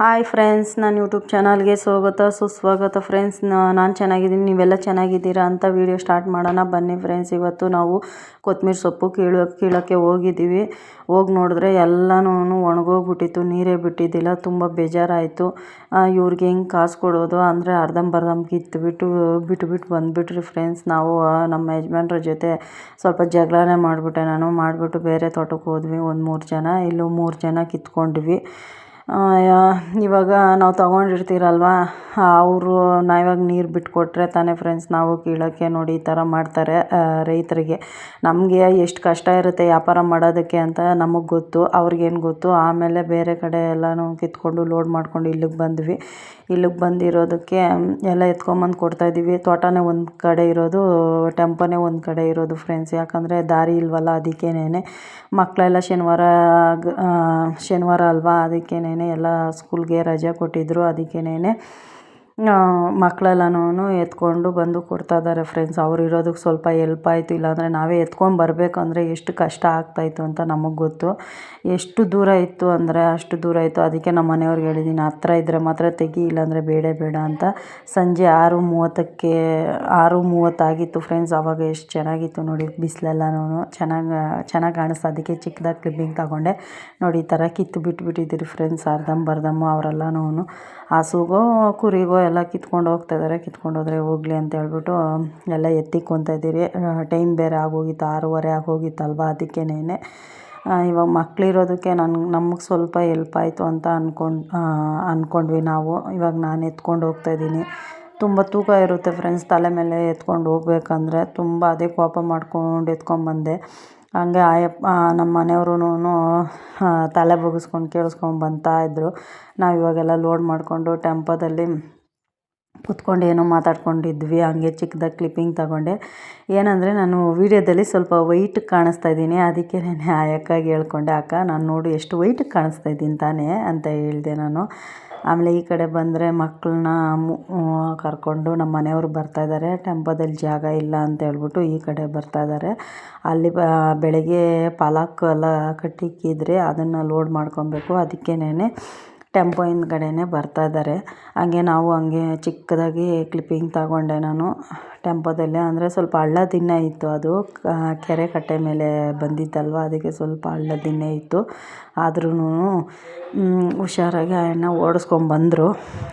Hi friends ನನ್ನ YouTube ಚಾನಲ್ಗೆ ಸ್ವಾಗತ, ಸುಸ್ವಾಗತ ಫ್ರೆಂಡ್ಸ್ ನಾನು ಚೆನ್ನಾಗಿದ್ದೀನಿ, ನೀವೆಲ್ಲ ಚೆನ್ನಾಗಿದ್ದೀರಾ ಅಂತ ವೀಡಿಯೋ ಸ್ಟಾರ್ಟ್ ಮಾಡೋಣ. ಬನ್ನಿ ಫ್ರೆಂಡ್ಸ್ ಇವತ್ತು ನಾವು ಕೊತ್ತಂಬರಿ ಸೊಪ್ಪು ಕೀಳೋ ಕೀಳೋಕ್ಕೆ ಹೋಗಿದ್ದೀವಿ. ಹೋಗಿ ನೋಡಿದ್ರೆ ಎಲ್ಲನೂ ಒಣಗೋಗ್ಬಿಟ್ಟಿತ್ತು, ನೀರೇ ಬಿಟ್ಟಿದ್ದಿಲ್ಲ, ತುಂಬ ಬೇಜಾರಾಯಿತು. ಇವ್ರಿಗೆ ಹೆಂಗೆ ಕಾಸು ಕೊಡೋದು ಅಂದರೆ ಅರ್ಧಂಬರ್ಧಂ ಕಿತ್ಬಿಟ್ಟು ಬಿಟ್ಟುಬಿಟ್ಟು ಬಂದುಬಿಟ್ರಿ ಫ್ರೆಂಡ್ಸ್ ನಾವು ನಮ್ಮ ಯಜಮಾನ್ರ ಜೊತೆ ಸ್ವಲ್ಪ ಜಗಳನೇ ಮಾಡಿಬಿಟ್ಟೆ ನಾನು. ಮಾಡಿಬಿಟ್ಟು ಬೇರೆ ತೋಟಕ್ಕೆ ಹೋದ್ವಿ, ಒಂದು ಮೂರು ಜನ. ಇಲ್ಲೂ ಮೂರು ಜನ ಕಿತ್ಕೊಂಡ್ವಿ. ಇವಾಗ ನಾವು ತಗೊಂಡಿರ್ತೀರಲ್ವ? ಅವರು ನಾವಿವಾಗ ನೀರು ಬಿಟ್ಕೊಟ್ರೆ ತಾನೇ ಫ್ರೆಂಡ್ಸ್ ನಾವು ಕೀಳೋಕ್ಕೆ ನೋಡಿ ಈ ಥರ ಮಾಡ್ತಾರೆ ರೈತರಿಗೆ. ನಮಗೆ ಎಷ್ಟು ಕಷ್ಟ ಇರುತ್ತೆ ವ್ಯಾಪಾರ ಮಾಡೋದಕ್ಕೆ ಅಂತ ನಮಗೆ ಗೊತ್ತು, ಅವ್ರಿಗೇನು ಗೊತ್ತು. ಆಮೇಲೆ ಬೇರೆ ಕಡೆ ಎಲ್ಲನೂ ಕಿತ್ಕೊಂಡು ಲೋಡ್ ಮಾಡ್ಕೊಂಡು ಇಲ್ಲಿಗೆ ಬಂದ್ವಿ. ಇಲ್ಲಿಗೆ ಬಂದಿರೋದಕ್ಕೆ ಎಲ್ಲ ಎತ್ಕೊಂಬಂದು ಕೊಡ್ತಾಯಿದ್ದೀವಿ ತೋಟನೇ ಒಂದು ಕಡೆ ಇರೋದು, ಟೆಂಪೋನೇ ಒಂದು ಕಡೆ ಇರೋದು ಫ್ರೆಂಡ್ಸ್ ಯಾಕಂದರೆ ದಾರಿ ಇಲ್ವಲ್ಲ ಅದಕ್ಕೇನೆ ಮಕ್ಕಳೆಲ್ಲ ಶನಿವಾರ ಶನಿವಾರ ಅಲ್ವಾ ಅದಕ್ಕೇನೆ ಎಲ್ಲ ಸ್ಕೂಲ್ಗೆ ರಜೆ ಕೊಟ್ಟಿದ್ದರು ಅದಕ್ಕೇನೆ ಮಕ್ಕಳೆಲ್ಲನೂ ಎತ್ಕೊಂಡು ಬಂದು ಕೊಡ್ತಾ ಇದ್ದಾರೆ ಫ್ರೆಂಡ್ಸ್ ಅವ್ರು ಇರೋದಕ್ಕೆ ಸ್ವಲ್ಪ ಎಲ್ಪ್ ಆಯಿತು. ಇಲ್ಲಾಂದರೆ ನಾವೇ ಎತ್ಕೊಂಡು ಬರಬೇಕಂದ್ರೆ ಎಷ್ಟು ಕಷ್ಟ ಆಗ್ತಾಯಿತ್ತು ಅಂತ ನಮಗೆ ಗೊತ್ತು. ಎಷ್ಟು ದೂರ ಇತ್ತು ಅಂದರೆ ಅಷ್ಟು ದೂರ ಇತ್ತು. ಅದಕ್ಕೆ ನಮ್ಮ ಮನೆಯವ್ರಿಗೆ ಹೇಳಿದ್ದೀನಿ ಹತ್ರ ಇದ್ದರೆ ಮಾತ್ರ ತೆಗಿ, ಇಲ್ಲಾಂದರೆ ಬೇಡ ಬೇಡ ಅಂತ. ಸಂಜೆ ಆರು ಮೂವತ್ತಕ್ಕೆ ಆರು ಮೂವತ್ತಾಗಿತ್ತು ಫ್ರೆಂಡ್ಸ್ ಆವಾಗ ಎಷ್ಟು ಚೆನ್ನಾಗಿತ್ತು ನೋಡಿ ಬಿಸಿಲೆಲ್ಲನೂ ಚೆನ್ನಾಗಿ ಚೆನ್ನಾಗಿ ಕಾಣಿಸ್ತಾ. ಅದಕ್ಕೆ ಚಿಕ್ಕದಾಗಿ ಕ್ಲಿಪ್ಪಿಂಗ್ ತಗೊಂಡೆ. ನೋಡಿ, ಈ ಥರ ಕಿತ್ತು ಬಿಟ್ಬಿಟ್ಟಿದ್ದೀರಿ ಫ್ರೆಂಡ್ಸ್ ಅರ್ಧಂಬರ್ಧಮ್ಮು ಅವರೆಲ್ಲನೂ ಹಸುಗೋ, ಕುರಿಗೋ ಎಲ್ಲ ಕಿತ್ಕೊಂಡು ಹೋಗ್ತಾಯಿದ್ದಾರೆ ಕಿತ್ಕೊಂಡು ಹೋದರೆ ಹೋಗಲಿ ಅಂತ ಹೇಳ್ಬಿಟ್ಟು ಎಲ್ಲ ಎತ್ತಿಕ್ಕೊತಾ ಇದ್ದೀರಿ. ಟೈಮ್ ಬೇರೆ ಆಗೋಗಿತ್ತು. ಆರೂವರೆ ಆಗೋಗಿತ್ತಲ್ವ ಅದಕ್ಕೇನೆ ಇವಾಗ ಮಕ್ಕಳಿರೋದಕ್ಕೆ ನನ್ಗೆ ನಮಗೆ ಸ್ವಲ್ಪ ಎಲ್ಪ್ ಆಯಿತು ಅಂತ ಅಂದ್ಕೊಂಡು ಅಂದ್ಕೊಂಡ್ವಿ ನಾವು. ಇವಾಗ ನಾನು ಎತ್ಕೊಂಡು ಹೋಗ್ತಾಯಿದ್ದೀನಿ ತುಂಬ ತೂಕ ಇರುತ್ತೆ ಫ್ರೆಂಡ್ಸ್ ತಲೆ ಮೇಲೆ ಎತ್ಕೊಂಡು ಹೋಗ್ಬೇಕಂದ್ರೆ. ತುಂಬ ಅದೇ ಕೋಪ ಮಾಡ್ಕೊಂಡು ಎತ್ಕೊಂಬಂದೆ ಹಂಗೆ ಆಯಪ್ಪ ನಮ್ಮ ಮನೆಯವ್ರೂ ತಲೆ ಬಗ್ಗಿಸ್ಕೊಂಡು ಕೇಳಿಸ್ಕೊಂಡು ಇದ್ದರು ನಾವು ಇವಾಗೆಲ್ಲ ಲೋಡ್ ಮಾಡಿಕೊಂಡು ಟೆಂಪೋದಲ್ಲಿ ಕುತ್ಕೊಂಡು ಏನೋ ಮಾತಾಡ್ಕೊಂಡಿದ್ವಿ. ಹಂಗೆ ಚಿಕ್ಕದಾಗಿ ಕ್ಲಿಪ್ಪಿಂಗ್ ತಗೊಂಡೆ. ಏನಂದರೆ ನಾನು ವೀಡಿಯೋದಲ್ಲಿ ಸ್ವಲ್ಪ ವೈಟ್ ಕಾಣಿಸ್ತಾ ಇದ್ದೀನಿ. ಅದಕ್ಕೆ ನಾನು ಆ ಅಕ್ಕಗೆ ಹೇಳ್ಕೊಂಡೆ, ಅಕ್ಕ, ನಾನು ನೋಡು, ಎಷ್ಟು ವೈಟ್ ಕಾಣಿಸ್ತಾ ಇದ್ದೀನಿ ತಾನೇ ಅಂತ ಹೇಳಿದೆ ನಾನು. ಆಮೇಲೆ ಈ ಕಡೆ ಬಂದರೆ ಮಕ್ಕಳನ್ನ ಕರ್ಕೊಂಡು ನಮ್ಮ ಮನೆಯವರು ಬರ್ತಾಯಿದ್ದಾರೆ ಟೆಂಪೋದಲ್ಲಿ ಜಾಗ ಇಲ್ಲ ಅಂತ ಹೇಳ್ಬಿಟ್ಟು ಈ ಕಡೆ ಬರ್ತಾಯಿದ್ದಾರೆ ಅಲ್ಲಿ ಬ ಬೆಳಗ್ಗೆ ಪಾಲಕ್ ಎಲ್ಲ ಕಟ್ಟಿಕ್ಕಿದ್ರೆ ಅದನ್ನು ಲೋಡ್ ಮಾಡ್ಕೊಳ್ಬೇಕು ಅದಕ್ಕೇನೆ ಟೆಂಪೋ ಹಿಂದ್ಗಡೆನೇ ಬರ್ತಾಯಿದ್ದಾರೆ ಹಂಗೆ ನಾವು ಹಂಗೆ ಚಿಕ್ಕದಾಗಿ ಕ್ಲಿಪ್ಪಿಂಗ್ ತಗೊಂಡೆ ನಾನು ಟೆಂಪೋದಲ್ಲೇ. ಅಂದರೆ ಸ್ವಲ್ಪ ಹಳ್ಳ ದಿನ್ನೆ ಇತ್ತು ಅದು. ಕೆರೆ ಕಟ್ಟೆ ಮೇಲೆ ಬಂದಿದ್ದಲ್ವ? ಅದಕ್ಕೆ ಸ್ವಲ್ಪ ಹಳ್ಳ ದಿನ್ನೆ ಇತ್ತು. ಆದ್ರೂ ಹುಷಾರಾಗಿ ಆ ಅಣ್ಣ ಓಡಿಸ್ಕೊಂಬಂದರು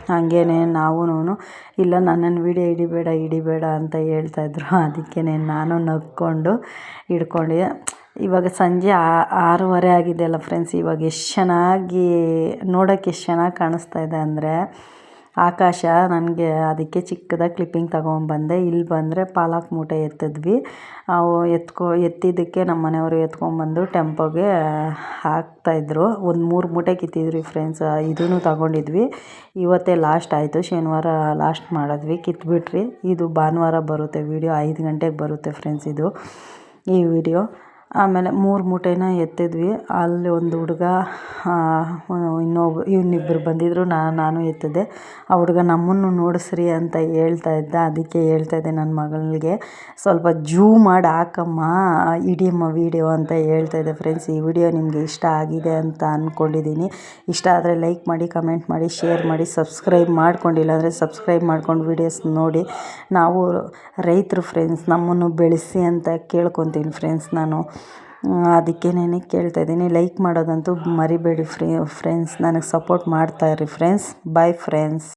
ಹಾಗೇನೆ ನಾವೂನು ಇಲ್ಲ ನನ್ನನ್ನು ವೀಡಿಯೋ ಹಿಡಿಬೇಡ ಹಿಡಿಬೇಡ ಅಂತ ಹೇಳ್ತಾಯಿದ್ರು ಅದಕ್ಕೆ ನಾನು ನಗ್ಕೊಂಡು ಹಿಡ್ಕೊಂಡು. ಇವಾಗ ಸಂಜೆ ಆರೂವರೆ ಆಗಿದೆಯಲ್ಲ ಫ್ರೆಂಡ್ಸ್ ಇವಾಗ ಎಷ್ಟು ಚೆನ್ನಾಗಿ ನೋಡೋಕ್ಕೆ ಎಷ್ಟು ಚೆನ್ನಾಗಿ ಕಾಣಿಸ್ತಾ ಇದೆ ಅಂದರೆ, ಆಕಾಶ ನನಗೆ ಅದಕ್ಕೆ ಚಿಕ್ಕದಾಗಿ ಕ್ಲಿಪ್ಪಿಂಗ್ ತೊಗೊಂಬಂದೆ ಇಲ್ಲಿ ಬಂದರೆ ಪಾಲಕ್ ಮೂಟೆ ಎತ್ತಿದ್ವಿ. ಅವು ಎತ್ಕೊ, ಎತ್ತಿದ್ದಕ್ಕೆ ನಮ್ಮ ಮನೆಯವರು ಎತ್ಕೊಂಬಂದು ಟೆಂಪೋಗೆ ಹಾಕ್ತಾಯಿದ್ರು ಒಂದು ಮೂರು ಮೂಟೆ ಕಿತ್ತಿದ್ರಿ ಫ್ರೆಂಡ್ಸ್ ಇದೂ ತಗೊಂಡಿದ್ವಿ. ಇವತ್ತೇ ಲಾಸ್ಟ್ ಆಯಿತು. ಶನಿವಾರ ಲಾಸ್ಟ್ ಮಾಡಿದ್ವಿ. ಕಿತ್ಬಿಟ್ರಿ. ಇದು ಭಾನುವಾರ ಬರುತ್ತೆ ವೀಡಿಯೋ ಐದು ಗಂಟೆಗೆ ಬರುತ್ತೆ ಫ್ರೆಂಡ್ಸ್ ಇದು ಈ ವಿಡಿಯೋ ಆಮೇಲೆ ಮೂರು ಮೂಟೆನ ಎತ್ತಿದ್ವಿ. ಅಲ್ಲಿ ಒಂದು ಹುಡುಗ ಇನ್ನೊಬ್ಬ ಇನ್ನಿಬ್ಬರು ಬಂದಿದ್ದರು ನಾನು ಎತ್ತಿದ್ದೆ. ಆ ಹುಡುಗ ನಮ್ಮನ್ನು ನೋಡಿಸ್ರಿ ಅಂತ ಹೇಳ್ತಾ ಇದ್ದ. ಅದಕ್ಕೆ ಹೇಳ್ತಾ ಇದ್ದೆ ನನ್ನ ಮಗಳಿಗೆ ಸ್ವಲ್ಪ ಜೂ ಮಾಡಿ ಹಾಕಮ್ಮ. ಹಿಡಿಯಮ್ಮ ವೀಡಿಯೋ ಅಂತ ಹೇಳ್ತಾ ಇದ್ದೆ ಫ್ರೆಂಡ್ಸ್ ಈ ವಿಡಿಯೋ ನಿಮಗೆ ಇಷ್ಟ ಆಗಿದೆ ಅಂತ ಅಂದ್ಕೊಂಡಿದ್ದೀನಿ ಇಷ್ಟ ಆದರೆ ಲೈಕ್ ಮಾಡಿ ಕಮೆಂಟ್ ಮಾಡಿ ಶೇರ್ ಮಾಡಿ ಸಬ್ಸ್ಕ್ರೈಬ್ ಮಾಡ್ಕೊಂಡಿಲ್ಲ ಅಂದರೆ ಸಬ್ಸ್ಕ್ರೈಬ್ ಮಾಡ್ಕೊಂಡು ವೀಡಿಯೋಸ್ ನೋಡಿ. ನಾವು ರೈತರು ಫ್ರೆಂಡ್ಸ್ ನಮ್ಮನ್ನು ಬೆಳೆಸಿ ಅಂತ ಕೇಳ್ಕೊತೀನಿ ಫ್ರೆಂಡ್ಸ್ ನಾನು. ಅದಕ್ಕೇನೆ ಕೇಳ್ತಾ ಇದ್ದೀನಿ. ಲೈಕ್ ಮಾಡೋದಂತೂ ಮರಿಬೇಡಿ ಫ್ರೀ ಫ್ರೆಂಡ್ಸ್ ನನಗೆ ಸಪೋರ್ಟ್ ಮಾಡ್ತಾಯಿರಿ ಫ್ರೆಂಡ್ಸ್ ಬಾಯ್ ಫ್ರೆಂಡ್ಸ್